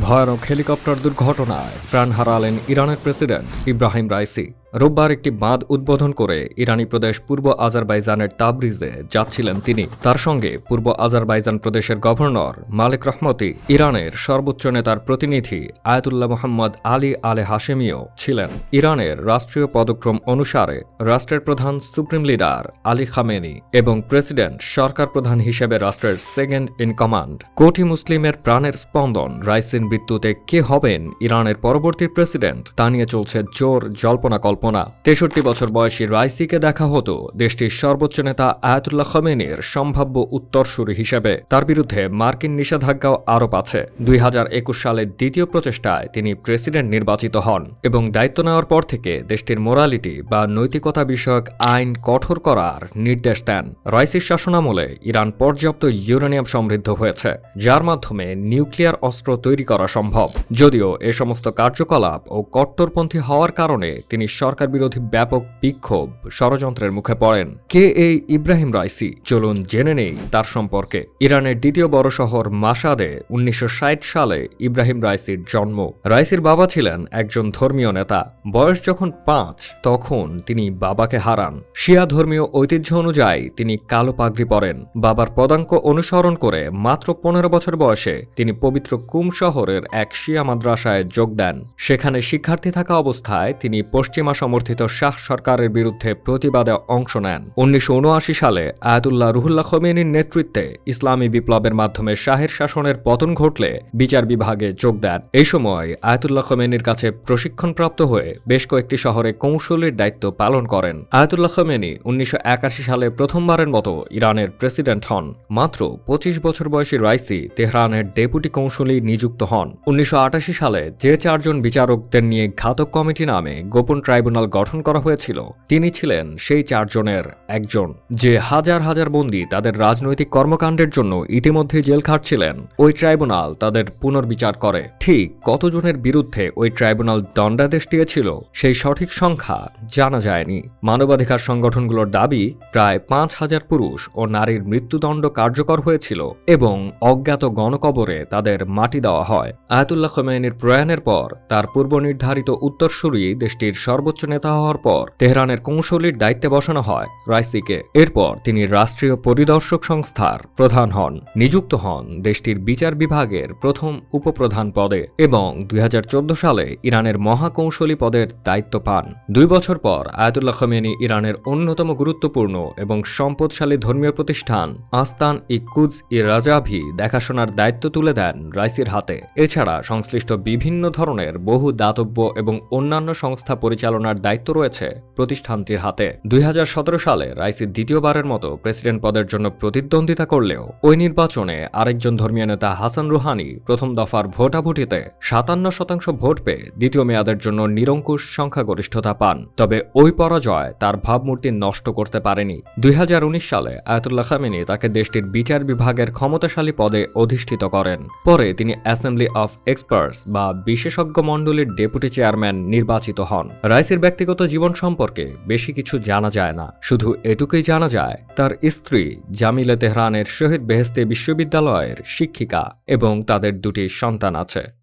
ভয়ানক হেলিকপ্টার দুর্ঘটনায় প্রাণ হারালেন ইরানের প্রেসিডেন্ট ইব্রাহিম রাইসি। রোববার একটি বাঁধ উদ্বোধন করে ইরানি প্রদেশ পূর্ব আজারবাইজানের তাবরিজে যাচ্ছিলেন তিনি। তার সঙ্গে পূর্ব আজারবাইজান প্রদেশের গভর্নর মালিক রহমতি, ইরানের সর্বোচ্চ নেতার প্রতিনিধি আয়াতুল্লাহ মোহাম্মদ আলী আলে হাশেমিও ছিলেন। ইরানের রাষ্ট্রীয় পদক্রম অনুসারে রাষ্ট্রের প্রধান সুপ্রিম লিডার আলী খামেনি এবং প্রেসিডেন্ট সরকার প্রধান হিসেবে রাষ্ট্রের সেকেন্ড ইন কমান্ড। কোটি মুসলিমের প্রাণের স্পন্দন, রাইসিন মৃত্যুতে কে হবেন ইরানের পরবর্তী প্রেসিডেন্ট তা নিয়ে চলছে জোর জল্পনা কল্পনা। তেষট্টি বছর বয়সী রাইসিকে দেখা হতো দেশটির সর্বোচ্চ নেতা আয়াতুল্লাহ খমেনির সম্ভাব্য উত্তরসূরি হিসেবে। তার বিরুদ্ধে মার্কিন নিষেধাজ্ঞাও আরোপ আছে। দুই হাজার একুশ সালের দ্বিতীয় প্রচেষ্টায় তিনি প্রেসিডেন্ট নির্বাচিত হন এবং দায়িত্ব নেওয়ার পর থেকে দেশটির মোরালিটি বা নৈতিকতা বিষয়ক আইন কঠোর করার নির্দেশ দেন। রাইসির শাসনামলে ইরান পর্যাপ্ত ইউরেনিয়াম সমৃদ্ধ হয়েছে, যার মাধ্যমে নিউক্লিয়ার অস্ত্র তৈরি করা সম্ভব। যদিও এ সমস্ত কার্যকলাপ ও কট্টরপন্থী হওয়ার কারণে তিনি সরকার বিরোধী ব্যাপক বিক্ষোভ ষড়যন্ত্রের মুখে পড়েন। কে এই ইব্রাহিম রাইসি? চলুন জেনে নেই তার সম্পর্কে। ইরানের দ্বিতীয় বড় শহর মাসাদে উনিশশো সালে ইব্রাহিম রাইসির জন্ম। রাইসির বাবা ছিলেন একজন ধর্মীয় নেতা। বয়স যখন পাঁচ, তখন তিনি বাবাকে হারান। শিয়া ধর্মীয় ঐতিহ্য অনুযায়ী তিনি কালো পাগড়ি পরেন। বাবার পদাঙ্ক অনুসরণ করে মাত্র পনেরো বছর বয়সে তিনি পবিত্র কুম শহরের এক শিয়া মাদ্রাসায় যোগ দেন। সেখানে শিক্ষার্থী থাকা অবস্থায় তিনি পশ্চিমা সমর্থিত শাহ সরকারের বিরুদ্ধে প্রতিবাদে অংশ নেন। উনিশশো উনআশি সালে আয়াতুল্লাহ রুহুল্লাহ খমেনির নেতৃত্বে ইসলামী বিপ্লবের মাধ্যমে শাহের শাসনের পতন ঘটলে বিচার বিভাগে যোগ দেন। এই সময় আয়াতুল্লাহ খমেনির কাছে প্রশিক্ষণপ্রাপ্ত হয়ে বেশ কয়েকটি শহরে কৌশলীর দায়িত্ব পালন করেন। আয়াতুল্লাহ খমেনি উনিশশো একাশি সালে প্রথমবারের মতো ইরানের প্রেসিডেন্ট হন। মাত্র পঁচিশ বছর বয়সী রাইসি তেহরানের ডেপুটি কৌশলী নিযুক্ত হন। উনিশশো আটাশি সালে যে চারজন বিচারকদের নিয়ে ঘাতক কমিটি নামে গোপন ট্রাইব্যুনাল গঠন করা হয়েছিল, তিনি ছিলেন সেই চারজনের একজন। যে হাজার হাজার বন্দী তাদের রাজনৈতিক কর্মকাণ্ডের জন্য ইতিমধ্যে জেল খাটছিলেন, ওই ট্রাইব্যুনাল তাদের পুনর্বিচার করে। ঠিক কতজনের বিরুদ্ধে ওই ট্রাইব্যুনাল দণ্ডাদেশ দিয়েছিল, সেই সঠিক সংখ্যা জানা যায়নি। মানবাধিকার সংগঠনগুলোর দাবি, প্রায় পাঁচ হাজার পুরুষ ও নারীর মৃত্যুদণ্ড কার্যকর হয়েছিল এবং অজ্ঞাত গণকবরে তাদের মাটি দেওয়া হয়। আয়াতুল্লাহ খোমেনির প্রয়াণের পর তার পূর্ব নির্ধারিত উত্তরসূরি দেশটির সর্বোচ্চ নেতা হওয়ার পর তেহরানের কৌশলীর দায়িত্বে বসানো হয় রাইসিকে। এরপর তিনি রাষ্ট্রীয় পরিদর্শক সংস্থার প্রধান হন। নিযুক্ত হন দেশটির বিচার বিভাগের প্রথম উপপ্রধান পদে এবং দুই সালে ইরানের মহাকৌশলী পদের দায়িত্ব পান। দুই বছর পর আয়াতুল্লাহ খমেনি ইরানের অন্যতম গুরুত্বপূর্ণ এবং সম্পদশালী ধর্মীয় প্রতিষ্ঠান আস্তান ইকুজ ই রাজাভি দেখাশোনার দায়িত্ব তুলে দেন রাইসির হাতে। এছাড়া সংশ্লিষ্ট বিভিন্ন ধরনের বহু দাতব্য এবং অন্যান্য সংস্থা পরিচালনার দায়িত্ব রয়েছে প্রতিষ্ঠানটির হাতে। দুই হাজার সতেরো সালে রাইসি দ্বিতীয়বারের মতো প্রেসিডেন্ট পদের জন্য প্রতিদ্বন্দ্বিতা করলেও ওই নির্বাচনে আরেকজন ধর্মীয় নেতা হাসান রুহানি প্রথম দফার ভোটাভুটিতে সাতান্ন শতাংশ ভোট পেয়ে দ্বিতীয় মেয়াদের জন্য নিরঙ্কুশ সংখ্যাগরিষ্ঠতা পান। তবে ওই পরাজয় তার ভাবমূর্তি নষ্ট করতে পারেনি। দুই হাজার উনিশ সালে আয়াতুল্লাহ খামিনি তাকে দেশটির বিচার বিভাগের ক্ষমতাশালী পদে অধিষ্ঠিত করেন। পরে তিনি অ্যাসেম্বলি অফ এক্সপার্টস বা বিশেষজ্ঞ মণ্ডলীর ডেপুটি চেয়ারম্যান নির্বাচিত হন। রাইসের ব্যক্তিগত জীবন সম্পর্কে বেশি কিছু জানা যায় না। শুধু এটুকুই জানা যায়, তার স্ত্রী জামিলে তেহরানের শহীদ বেহেস্তে বিশ্ববিদ্যালয়ের শিক্ষিকা এবং তাদের দুটি সন্তান আছে।